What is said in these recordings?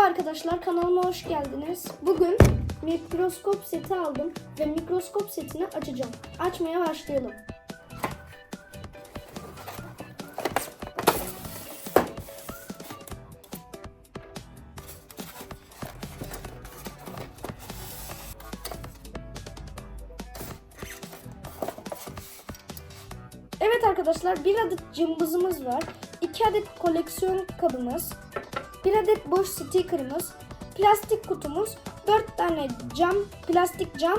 Merhaba arkadaşlar kanalıma hoş geldiniz. Bugün mikroskop seti aldım ve mikroskop setini açacağım. Açmaya başlayalım. Evet arkadaşlar bir adet cımbızımız var. 2 adet koleksiyon kabımız. Bir adet boş stickerımız. Plastik kutumuz. 4 tane cam, plastik cam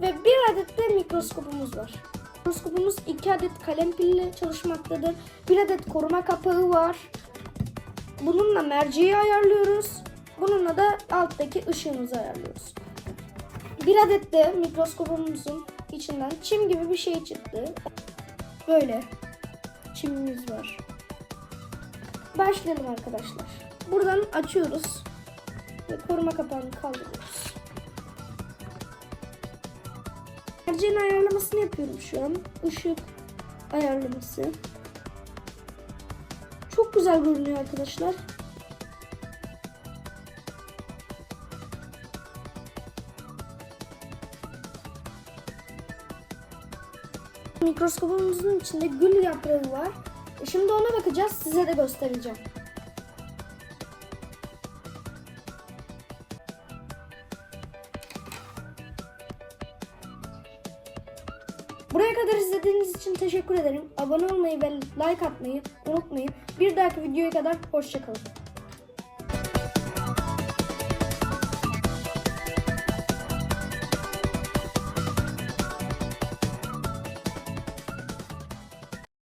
ve bir adet de mikroskopumuz var. Mikroskopumuz 2 adet kalem pille çalışmaktadır. Bir adet koruma kapağı var. Bununla merceği ayarlıyoruz. Bununla da alttaki ışığımızı ayarlıyoruz. Bir adet de mikroskopumuzun içinden çim gibi bir şey çıktı. Böyle çimimiz var. Başlayalım arkadaşlar. Buradan açıyoruz ve koruma kapağını kaldırıyoruz. Merceğin ayarlamasını yapıyorum şu an. Işık ayarlaması. Çok güzel görünüyor arkadaşlar. Mikroskopumuzun içinde gül yaprağı var. Şimdi ona bakacağız. Size de göstereceğim. Buraya kadar izlediğiniz için teşekkür ederim. Abone olmayı ve like atmayı unutmayın. Bir dahaki videoya kadar hoşçakalın.